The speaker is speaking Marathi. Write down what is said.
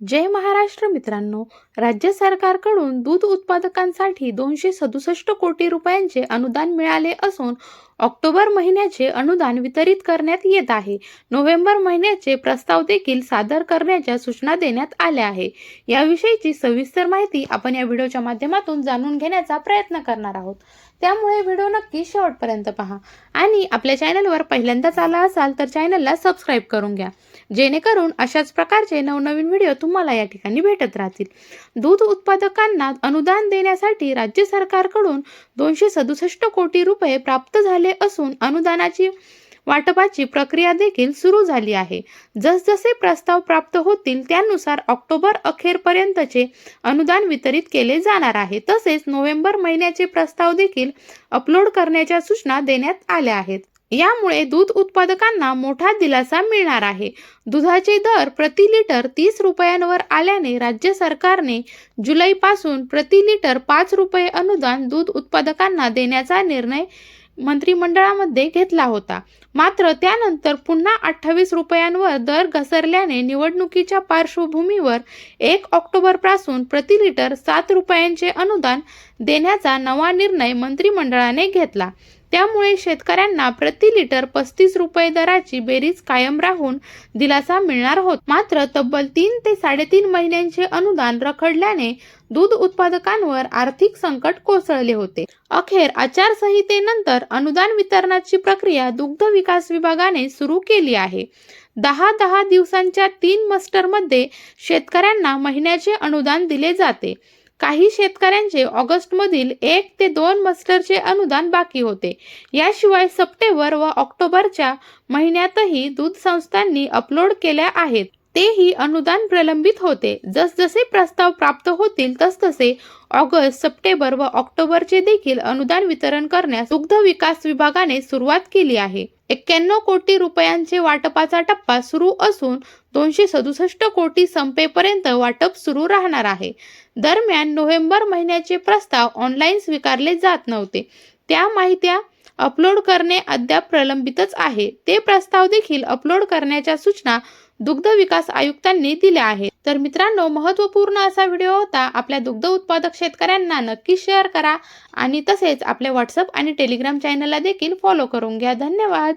जय महाराष्ट्र मित्रांनो. राज्य सरकारकडून दूध उत्पादकांसाठी दोनशे सदुसष्ट कोटी रुपयांचे अनुदान मिळाले असून ऑक्टोबर महिन्याचे अनुदान वितरित करण्यात येत आहे. नोव्हेंबर महिन्याचे प्रस्ताव देखील सादर करण्याच्या सूचना देण्यात आल्या आहे याविषयीची सविस्तर माहिती आपण या व्हिडिओच्या माध्यमातून जाणून घेण्याचा प्रयत्न करणार आहोत. त्यामुळे व्हिडिओ नक्की शेवटपर्यंत पहा. आणि आपल्या चॅनलवर पहिल्यांदाच आला असाल तर चॅनलला सबस्क्राईब करून घ्या. जेणेकरून अशाच प्रकारचे नवनवीन व्हिडिओ तुम्हाला या ठिकाणी भेटत राहतील. दूध उत्पादकांना अनुदान देण्यासाठी राज्य सरकारकडून दोनशे सदुसष्ट कोटी रुपये प्राप्त झाले असून अनुदानाची वाटपाची प्रक्रिया देखील सुरू झाली आहे. जसजसे प्रस्ताव प्राप्त होतील त्यानुसार ऑक्टोबर अखेरपर्यंतचे अनुदान वितरित केले जाणार आहे. तसेच नोव्हेंबर महिन्याचे प्रस्ताव देखील अपलोड करण्याच्या सूचना देण्यात आल्या आहेत. यामुळे दूध उत्पादकांना मोठा दिलासा मिळणार आहे. दुधाचे दर प्रति लिटर तीस रुपयांवर आल्याने राज्य सरकारने जुलैपासून प्रति लिटर पाच रुपये अनुदान दूध उत्पादकांना देण्याचा निर्णय मंत्रिमंडळामध्ये घेतला होता. मात्र त्यानंतर पुन्हा अठ्ठावीस रुपयांवर दर घसरल्याने निवडणुकीच्या पार्श्वभूमीवर एक ऑक्टोबरपासून प्रति लिटर सात रुपयांचे अनुदान देण्याचा नवा निर्णय मंत्रिमंडळाने घेतला. त्यामुळे शेतकऱ्यांना प्रति लिटर पस्तीस रुपये दराची बेरीज कायम राहून दिलासा मिळणार होत. मात्र तब्बल तीन ते साडेतीन महिन्यांचे अनुदान रखडल्याने दूध उत्पादकांवर आर्थिक संकट कोसळले होते. अखेर आचारसंहितेनंतर अनुदान वितरणाची प्रक्रिया दुग्ध विकास विभागाने सुरू केली आहे. दहा दहा दिवसांच्या तीन मस्टरमध्ये शेतकऱ्यांना महिन्याचे अनुदान दिले जाते. काही शेतकऱ्यांचे ऑगस्टमधील एक ते दोन मस्टरचे अनुदान बाकी होते. याशिवाय सप्टेंबर व ऑक्टोबरच्या महिन्यातही दूध संस्थांनी अपलोड केल्या आहेत. तेही अनुदान प्रलंबित होते. जसजसे प्रस्ताव प्राप्त होतील तसतसे ऑगस्ट सप्टेंबर व ऑक्टोबरचे देखील अनुदान वितरण करण्यास दुग्ध विकास विभागाने सुरुवात केली आहे. एक्क्याण्णव कोटी रुपयांचे वाटपाचा टप्पा सुरू असून दोनशे सदुसष्ट कोटी संपेपर्यंत वाटप सुरू राहणार आहे. दरम्यान नोव्हेंबर महिन्याचे प्रस्ताव ऑनलाईन स्वीकारले जात नव्हते. त्या माहित्या अपलोड करणे अद्याप प्रलंबितच आहे. ते प्रस्ताव देखील अपलोड करण्याच्या सूचना दुग्ध विकास आयुक्तांनी दिल्या आहेत तर मित्रांनो महत्त्वपूर्ण असा व्हिडिओ होता आपल्या दुग्ध उत्पादक शेतकऱ्यांना नक्की शेअर करा आणि तसेच आपल्या व्हॉट्सअप आणि टेलिग्राम चॅनलला देखील फॉलो करून घ्या. धन्यवाद!